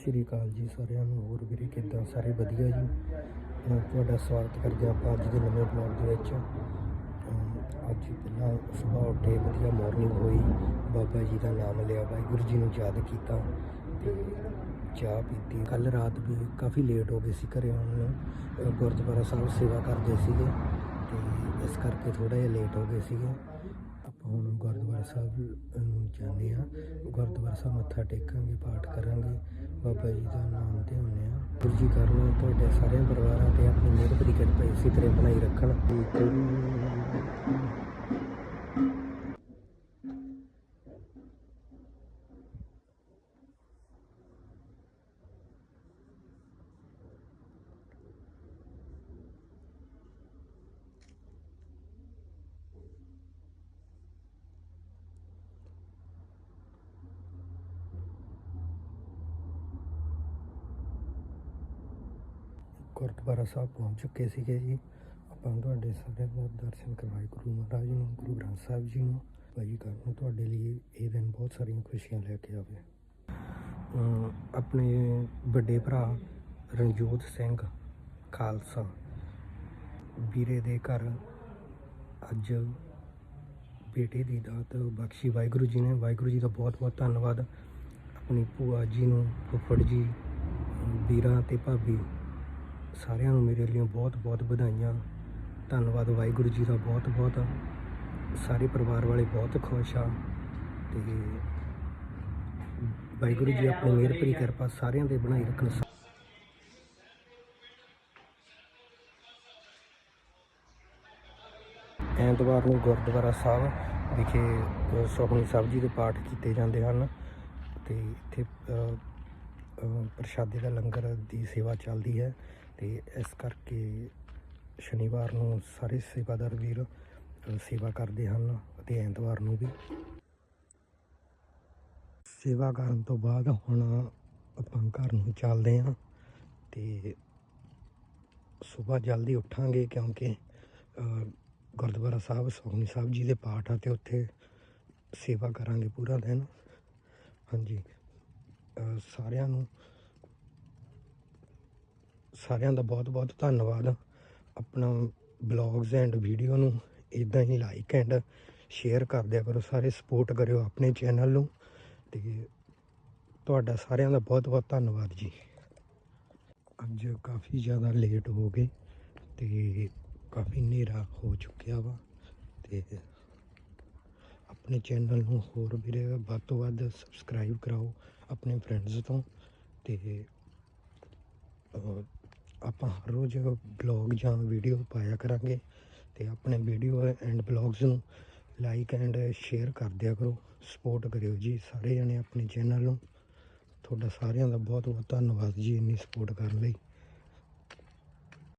ਸ਼੍ਰੀ ਅਕਾਲ ਜੀ ਸਾਰਿਆਂ ਨੂੰ, ਹੋਰ ਵੀਰੇ ਕਿੱਦਾਂ? ਸਾਰੇ ਵਧੀਆ ਜੀ। ਤੁਹਾਡਾ ਸਵਾਗਤ ਕਰਦੇ ਹਾਂ ਆਪਾਂ ਅੱਜ ਦੇ ਨਵੇਂ ਬਲੌਗ ਦੇ ਵਿੱਚ। ਅੱਜ ਪਹਿਲਾਂ ਸਵੇਰ ਉੱਠੇ, ਵਧੀਆ ਮਾਰਨਿੰਗ ਹੋਈ। ਬਾਬਾ ਜੀ ਦਾ ਨਾਮ ਲਿਆ, ਵਾਹਿਗੁਰੂ ਜੀ ਨੂੰ ਯਾਦ ਕੀਤਾ ਤੇ ਚਾਹ ਪੀਤੀ। ਕੱਲ ਰਾਤ ਵੀ ਕਾਫੀ ਲੇਟ ਹੋ ਗਏ ਸੀ ਘਰੇ ਆਉਣ ਨੂੰ। ਗੁਰਦੁਆਰਾ ਸਾਹਿਬ ਸੇਵਾ ਕਰਦੇ ਸੀਗੇ ਤੇ ਇਸ ਕਰਕੇ ਥੋੜਾ ਜਿਹਾ ਲੇਟ ਹੋ ਗਏ ਸੀਗੇ। ਆਪਾਂ ਹੁਣ ਗੁਰਦੁਆਰਾ ਸਾਹਿਬ ਨੂੰ ਜਾਂਦੇ ਆ ਗੁਰਦੁਆਰਾ ਸਾਹਿਬ ਮੱਥਾ ਟੇਕਾਂਗੇ, ਪਾਠ ਕਰਾਂਗੇ। ਬਾਬਾ ਜੀ ਦਾ ਨਾਮ ਤੇ ਹੁੰਨੇ ਆ ਗੁਰੂ ਜੀ ਕਰਨਾ ਤੁਹਾਡੇ ਸਾਰੇ ਪਰਿਵਾਰਾਂ ਤੇ ਆਪਣੀ ਮਿਹਰ ਭਰੀ ਕਿਰਪਾ ਇਸੇ ਤਰ੍ਹਾਂ ਬਣਾਈ ਰੱਖਣ। ਗੁਰਦੁਆਰਾ ਸਾਹਿਬ ਪਹੁੰਚ ਚੁੱਕੇ ਸੀਗੇ ਜੀ। ਆਪਾਂ ਤੁਹਾਡੇ ਸਾਰੇ ਦਾ ਦਰਸ਼ਨ ਕਰਵਾਏ ਗੁਰੂ ਮਹਾਰਾਜ ਨੂੰ, ਗੁਰੂ ਗ੍ਰੰਥ ਸਾਹਿਬ ਜੀ ਨੂੰ। ਭਾਈ ਕਰਨ ਨੂੰ ਤੁਹਾਡੇ ਲਈ ਇਹ ਦਿਨ ਬਹੁਤ ਸਾਰੀਆਂ ਖੁਸ਼ੀਆਂ ਲੈ ਕੇ ਆਵੇ। ਆਪਣੇ ਵੱਡੇ ਭਰਾ ਰਣਜੋਤ ਸਿੰਘ ਖਾਲਸਾ ਵੀਰੇ ਦੇ ਘਰ ਅੱਜ ਬੇਟੇ ਦੀ ਦਾਤ ਬਖਸ਼ੀ। ਵਾਹਿਗੁਰੂ ਜੀ ਨੇ, ਵਾਹਿਗੁਰੂ ਜੀ ਦਾ ਬਹੁਤ ਬਹੁਤ ਧੰਨਵਾਦ। ਆਪਣੀ ਭੂਆ ਜੀ ਨੂੰ, ਫੁੱਫੜ ਜੀ ਵੀਰਾਂ ਤੇ ਭਾਬੀ ਸਾਰਿਆਂ ਨੂੰ ਮੇਰੇ ਲਈ ਬਹੁਤ ਬਹੁਤ ਵਧਾਈਆਂ। ਧੰਨਵਾਦ ਵਾਹਿਗੁਰੂ ਜੀ ਦਾ ਬਹੁਤ ਬਹੁਤ। ਸਾਰੇ ਪਰਿਵਾਰ ਵਾਲੇ ਬਹੁਤ ਖੁਸ਼ ਆ। ਤੇ ਵਾਹਿਗੁਰੂ ਜੀ ਆਪਣੀ ਮਿਹਰ ਭਰੀ ਕਿਰਪਾ ਸਾਰਿਆਂ ਦੇ ਬਣਾਈ ਰੱਖਣ। ਐਤਵਾਰ ਨੂੰ ਗੁਰਦੁਆਰਾ ਸਾਹਿਬ ਵਿਖੇ ਅ, ਸੁਖਮਨੀ ਸਾਹਿਬ ਜੀ ਦੇ ਪਾਠ ਕੀਤੇ ਜਾਂਦੇ ਹਨ। ਤੇ ਇੱਥੇ ਪ੍ਰਸ਼ਾਦੇ ਦਾ ਲੰਗਰ ਦੀ ਸੇਵਾ ਚੱਲਦੀ ਹੈ ਤੇ ਇਸ ਕਰਕੇ ਸ਼ਨੀਵਾਰ ਨੂੰ ਸਾਰੇ ਸੇਵਾਦਾਰ ਵੀਰ ਸੇਵਾ ਕਰਦੇ ਹਨ ਅਤੇ ਐਤਵਾਰ ਨੂੰ ਵੀ। ਸੇਵਾ ਕਰਨ ਤੋਂ ਬਾਅਦ ਹੁਣ ਆਪਾਂ ਘਰ ਨੂੰ ਚੱਲਦੇ ਹਾਂ ਤੇ ਸਵੇਰ ਜਲਦੀ ਉੱਠਾਂਗੇ ਕਿਉਂਕਿ ਗੁਰਦੁਆਰਾ ਸਾਹਿਬ ਸੋਹਣੀ ਸਾਹਿਬ ਜੀ ਦੇ ਪਾਠ ਆ ਤੇ ਉੱਥੇ ਸੇਵਾ ਕਰਾਂਗੇ ਪੂਰਾ ਦਿਨ। ਹਾਂਜੀ। ਸਾਰਿਆਂ ਨੂੰ ਸਾਰਿਆਂ ਦਾ ਬਹੁਤ ਬਹੁਤ ਧੰਨਵਾਦ। ਆਪਣਾ ਬਲੌਗਸ ਐਂਡ ਵੀਡੀਓ ਨੂੰ ਇਦਾਂ ਹੀ ਲਾਈਕ ਐਂਡ ਸ਼ੇਅਰ ਕਰ ਦਿਆ ਕਰੋ, ਸਾਰੇ ਸਪੋਰਟ ਕਰਿਓ ਆਪਣੇ ਚੈਨਲ ਨੂੰ ਤੇ ਤੁਹਾਡਾ ਸਾਰਿਆਂ ਦਾ ਬਹੁਤ ਬਹੁਤ ਧੰਨਵਾਦ ਜੀ। ਅੱਜ ਕਾਫੀ ਜ਼ਿਆਦਾ ਲੇਟ ਹੋ ਗਏ ਤੇ ਕਾਫੀ ਹਨੇਰਾ ਹੋ ਚੁੱਕਿਆ ਵਾ ਤੇ ਆਪਣੇ ਚੈਨਲ ਨੂੰ ਹੋਰ ਵੀਰੇ ਵੱਧ ਤੋਂ ਵੱਧ ਸਬਸਕ੍ਰਾਈਬ ਕਰਾਓ ਆਪਣੇ ਫਰੈਂਡਸ ਤੋਂ ਤੇ ਆਪਾਂ ਹਰ ਰੋਜ਼ ਬਲੌਗ ਜਾਂ ਵੀਡੀਓ ਪਾਇਆ ਕਰਾਂਗੇ ਤੇ ਆਪਣੇ ਵੀਡੀਓ ਐਂਡ ਬਲੌਗਸ ਨੂੰ ਲਾਈਕ ਐਂਡ ਸ਼ੇਅਰ ਕਰ ਦਿਆ ਕਰੋ ਸਪੋਰਟ ਕਰਿਓ ਜੀ ਸਾਰੇ ਜਣੇ ਆਪਣੇ ਚੈਨਲ ਨੂੰ। ਤੁਹਾਡਾ ਸਾਰਿਆਂ ਦਾ ਬਹੁਤ ਬਹੁਤ ਧੰਨਵਾਦ ਜੀ ਇੰਨੀ ਸਪੋਰਟ ਕਰਨ ਲਈ।